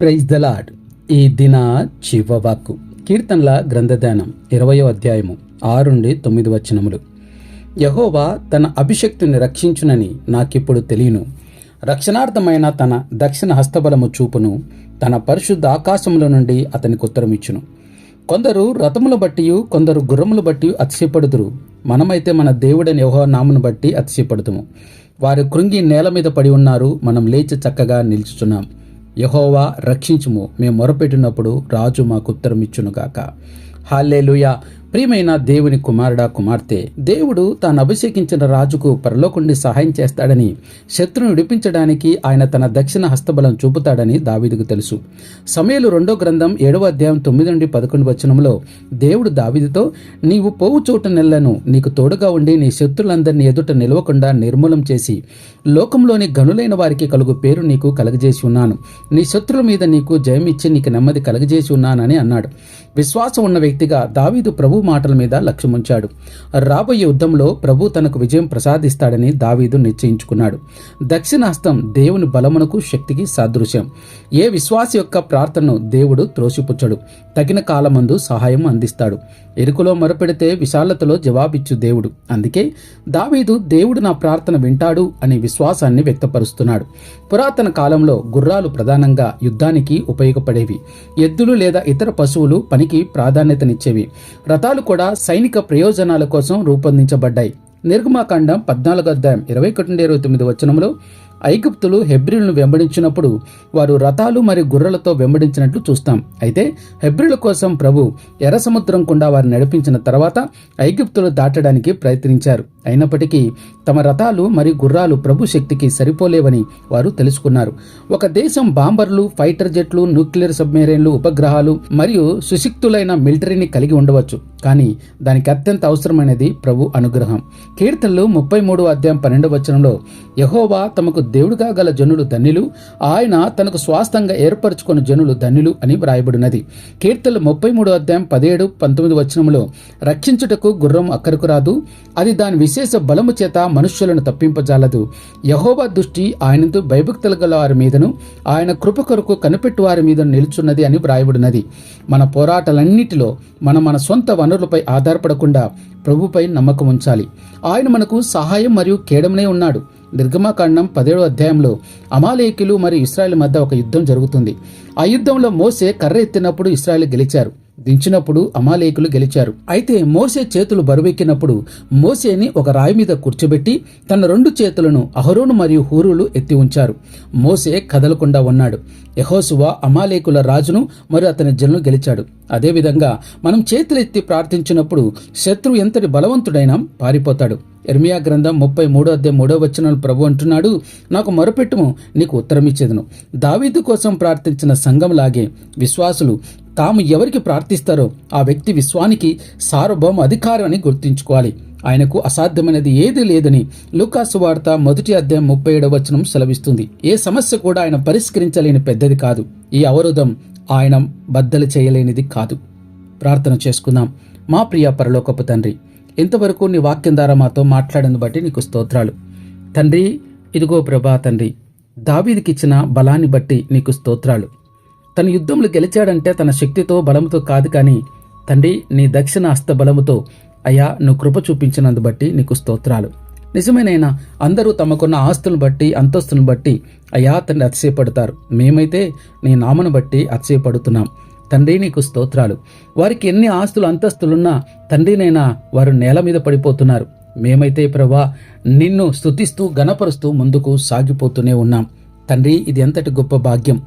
Praise the lord ఈ దిన చివవాక్కు కీర్తనల గ్రంథధ్యానం ఇరవయో అధ్యాయము ఆరు నుండి తొమ్మిది వచనములు. యహోవా తన అభిషక్తుని రక్షించునని నాకిప్పుడు తెలియను. రక్షణార్థమైన తన దక్షిణ హస్తబలము చూపును తన పరిశుద్ధ ఆకాశముల నుండి అతనికి ఉత్తరమిచ్చును. కొందరు రథములు బట్టి కొందరు గుర్రములు బట్టి అతిశయపడుదురు. మనమైతే మన దేవుడని యహో నామును బట్టి అతిశయపడుతుము వారు కృంగి నేల మీద పడి ఉన్నారు. మనం లేచి చక్కగా నిల్చుచున్నాం. యహోవా రక్షించుము. మేము మొరపెట్టినప్పుడు రాజు మాకు ఉత్తరమిచ్చునుగాక. హాలేలుయా ప్రియమైన దేవుని కుమారుడా కుమార్తె దేవుడు తాను అభిషేకించిన రాజుకు పరలోకుండి సహాయం చేస్తాడని శత్రును విడిపించడానికి ఆయన తన దక్షిణ హస్తబలం చూపుతాడని దావీదుకు తెలుసు. సమయలు రెండో గ్రంథం ఏడవ అధ్యాయం తొమ్మిది నుండి పదకొండు వచనంలో దేవుడు దావీదుతో నీవు పోవు చోటు నెలను నీకు తోడుగా ఉండి నీ శత్రులందరినీ ఎదుట నిలవకుండా నిర్మూలం చేసి లోకంలోని గనులైన వారికి కలుగు పేరు నీకు కలగజేసి ఉన్నాను. నీ శత్రుల మీద నీకు జయమిచ్చి నీకు నెమ్మది కలగజేసి ఉన్నానని అన్నాడు. విశ్వాసం ఉన్న వ్యక్తిగా దావీదు ప్రభు మాటల మీద లక్ష్యముంచాడు. రాబోయే యుద్ధంలో ప్రభు తనకు విజయం ప్రసాదిస్తాడని దావీదు నిశ్చయించుకున్నాడు. దక్షిణాస్తం దేవుని బలమునకు శక్తికి సాదృశ్యం. ఏ విశ్వాస యొక్క ప్రార్థనను దేవుడు త్రోసిపుచ్చడు. తగిన కాలమందు సహాయం అందిస్తాడు. ఎరుకులో మొరపెడితే విశాలతలో జవాబిచ్చు దేవుడు. అందుకే దావీదు దేవుడు నా ప్రార్థన వింటాడు అనే విశ్వాసాన్ని వ్యక్తపరుస్తున్నాడు. పురాతన కాలంలో గుర్రాలు ప్రధానంగా యుద్ధానికి ఉపయోగపడేవి. ఎద్దులు లేదా ఇతర పశువులు పనికి ప్రాధాన్యతనిచ్చేవి. చట్టాలు కూడా సైనిక ప్రయోజనాల కోసం రూపొందించబడ్డాయి. నిర్గమాకాండం పద్నాలుగు అధ్యాయం ఇరవై ఒకటి నుండి ఇరవై తొమ్మిది వచనంలో ఐగుప్తులు హెబ్రిల్ను వెంబడించినప్పుడు వారు రథాలు మరియు గుర్రలతో వెంబడించినట్లు చూస్తాం. అయితే హెబ్రిల కోసం ప్రభు ఎర్ర సముద్రం గుండా వారు నడిపించిన తర్వాత ఐగుప్తులు దాటడానికి ప్రయత్నించారు. అయినప్పటికీ తమ రథాలు మరియు గుర్రాలు ప్రభు శక్తికి సరిపోలేవని వారు తెలుసుకున్నారు. ఒక దేశం బాంబర్లు ఫైటర్ జెట్లు న్యూక్లియర్ సబ్మెరైన్లు ఉపగ్రహాలు మరియు సుశిక్తులైన మిలిటరీని కలిగి ఉండవచ్చు. కానీ దానికి అత్యంత అవసరమైనది ప్రభు అనుగ్రహం. కీర్తనలు ముప్పై మూడు అధ్యాయం పన్నెండు వచనంలో యహోవా తమకు దేవుడుగా గల జనులు ధన్యులు. ఆయన తనకు స్వాస్థంగా ఏర్పరచుకున్న జనులు ధన్యులు అని వ్రాయబడినది. కీర్తనలు ముప్పై మూడు అధ్యాయం పదిహేడు పంతొమ్మిది వచనంలో రక్షించుటకు గుర్రం అక్కరకు రాదు. అది దాని విశేష బలము చేత మనుష్యులను తప్పింపజాలదు. యహోవా దృష్టి ఆయనతో భయభక్తులు గల వారి మీదను ఆయన కృప కొరకు కనిపెట్టు వారి మీద నిలుచున్నది అని వ్రాయబడినది. మన పోరాటాలన్నిటిలో మనం మన సొంత వనరులపై ఆధారపడకుండా ప్రభుపై నమ్మకం ఉంచాలి ఆయన మనకు సహాయం మరియు కేడమనే ఉన్నాడు. నిర్గమాకాండం పదేడో అధ్యాయంలో అమాలేకులు మరియు ఇస్రాయల్ మధ్య ఒక యుద్ధం జరుగుతుంది. ఆ యుద్ధంలో మోసే కర్ర ఎత్తినప్పుడు ఇస్రాయల్ గెలిచారు. దించినప్పుడు అమాలేకులు గెలిచారు. అయితే మోసే చేతులు బరువెక్కినప్పుడు మోసేని ఒక రాయి మీద కూర్చోబెట్టి తన రెండు చేతులను అహరోను మరియు హూరులు ఎత్తి ఉంచారు. మోసే కదలకుండా ఉన్నాడు. యహోసువా అమాలేకుల రాజును మరియు అతని జనులు గెలిచాడు. అదేవిధంగా మనం చేతులెత్తి ప్రార్థించినప్పుడు శత్రువు ఎంతటి బలవంతుడైనా పారిపోతాడు. ఎర్మియా గ్రంథం ముప్పై మూడో అధ్యాయం మూడో వచనాలు ప్రభు అంటున్నాడు నాకు మరుపెట్టుము నీకు ఉత్తరమిచ్చేదను. దావీదు కోసం ప్రార్థించిన సంఘంలాగే విశ్వాసులు తాము ఎవరికి ప్రార్థిస్తారో ఆ వ్యక్తి విశ్వానికి సార్వభౌమ అధికారం అని గుర్తుంచుకోవాలి. ఆయనకు అసాధ్యమైనది ఏది లేదని లూకాసు వార్త మొదటి అధ్యాయం ముప్పై ఏడవ వచనం సెలవిస్తుంది. ఏ సమస్య కూడా ఆయన పరిష్కరించలేని పెద్దది కాదు. ఈ అవరోధం ఆయన బద్దలు చేయలేనిది కాదు. ప్రార్థన చేసుకుందాం. మా ప్రియ పరలోకపు తండ్రి ఇంతవరకు నీ వాక్యం ద్వారా మాతో మాట్లాడిన బట్టి నీకు స్తోత్రాలు. తండ్రి ఇదిగో ప్రభా తండ్రి దావీదికిచ్చిన బలాన్ని బట్టి నీకు స్తోత్రాలు. తన యుద్ధంలో గెలిచాడంటే తన శక్తితో బలముతో కాదు కానీ తండ్రి నీ దక్షిణ హస్త బలముతో అయ్యా నువ్వు కృప చూపించినందు బట్టి నీకు స్తోత్రాలు. నిజమేనైనా అందరూ తమకున్న ఆస్తులను బట్టి అంతస్తులను బట్టి అయ్యా తండ్రి అతిశయపడతారు. మేమైతే నీ నామను బట్టి అతిశయపడుతున్నాం. తండ్రి నీకు స్తోత్రాలు. వారికి ఎన్ని ఆస్తులు అంతస్తులున్నా తండ్రినైనా వారు నేల మీద పడిపోతున్నారు. మేమైతే ప్రభా నిన్ను స్తుతిస్తూ గణపరుస్తూ ముందుకు సాగిపోతూనే ఉన్నాం. తండ్రి ఇది ఎంతటి గొప్ప భాగ్యం.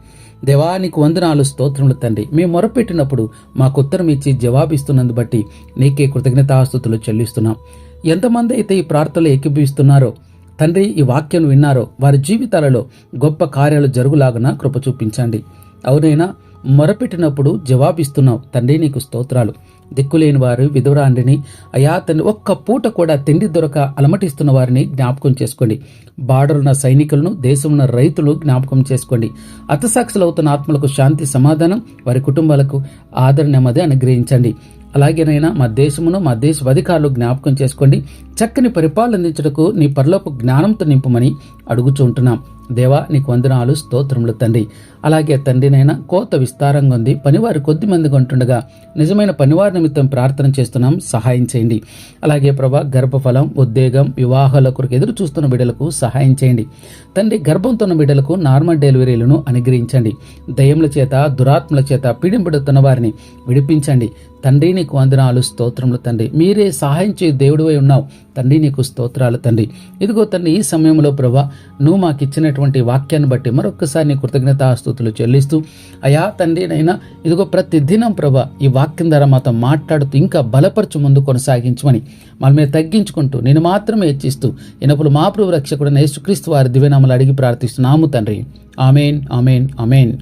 దేవానికి వందనాలు స్తోత్రములు తండ్రి. మేము మొరపెట్టినప్పుడు మాకు ఉత్తరం ఇచ్చి జవాబిస్తున్నందు బట్టి నీకే కృతజ్ఞతాస్తుతులు చెల్లిస్తున్నాం. ఎంతమంది అయితే ఈ ప్రార్థనలు ఏకీభవిస్తున్నారో తండ్రి ఈ వాక్యం విన్నారో వారి జీవితాలలో గొప్ప కార్యాలు జరుగులాగన కృప చూపించండి. అవునైనా మొరపెట్టినప్పుడు జవాబిస్తున్నావు. తండ్రి నీకు స్తోత్రాలు. దిక్కులేని వారు విధురాండిని అయా తను ఒక్క పూట కూడా తిండి దొరక అలమటిస్తున్న వారిని జ్ఞాపకం చేసుకోండి. బార్డరున్న సైనికులను దేశమున్న రైతులు జ్ఞాపకం చేసుకోండి. అతసాక్షులవుతున్న ఆత్మలకు శాంతి సమాధానం వారి కుటుంబాలకు ఆదరణ నెమ్మది అనుగ్రహించండి. అలాగేనైనా మా దేశమును మా దేశ అధికారులు జ్ఞాపకం చేసుకోండి. చక్కని పరిపాలన అందించడకు నీ పరలోపు జ్ఞానంతో నింపమని అడుగుచుంటున్నాం దేవా నీకు వందనాలు స్తోత్రములు తండ్రి. అలాగే తండ్రినైనా కోత విస్తారంగా ఉంది. పనివారు కొద్ది మందిగా ఉంటుండగా నిజమైన పనివారిని నిమిత్తం ప్రార్థన చేస్తున్నాం. సహాయం చేయండి. అలాగే ప్రభా గర్భఫలం ఉద్వేగం వివాహాల కొరకు ఎదురు చూస్తున్న బిడ్డలకు సహాయం చేయండి. తండ్రి గర్భంతో ఉన్న బిడ్డలకు నార్మల్ డెలివరీలను అనుగ్రహించండి. దయముల చేత దురాత్మల చేత పీడింపడుతున్న వారిని విడిపించండి. తండ్రి నీకు వందనాలు స్తోత్రములు తండ్రి. మీరే సహాయం చే దేవుడివై ఉన్నావు. తండ్రి నీకు స్తోత్రాలు తండ్రి. ఇదిగో తండ్రి ఈ సమయంలో ప్రభా నువ్వు మాకు ఇచ్చినటువంటి వాక్యాన్ని బట్టి మరొకసారి నీ కృతజ్ఞతాస్తుతులు చెల్లిస్తూ అయా తండ్రి నైనా ఇదిగో ప్రతి దినం ప్రభా ఈ వాక్యం ద్వారా మాతో మాట్లాడుతూ ఇంకా బలపరచు ముందు కొనసాగించమని మన మీద తగ్గించుకుంటూ నేను మాత్రమే హెచ్చిస్తూ ఇనప్పుడు మా ప్రభు రక్షకుడు యేసుక్రీస్తు వారి దివ్యనామలు అడిగి ప్రార్థిస్తున్నాము తండ్రి. Amen amen amen.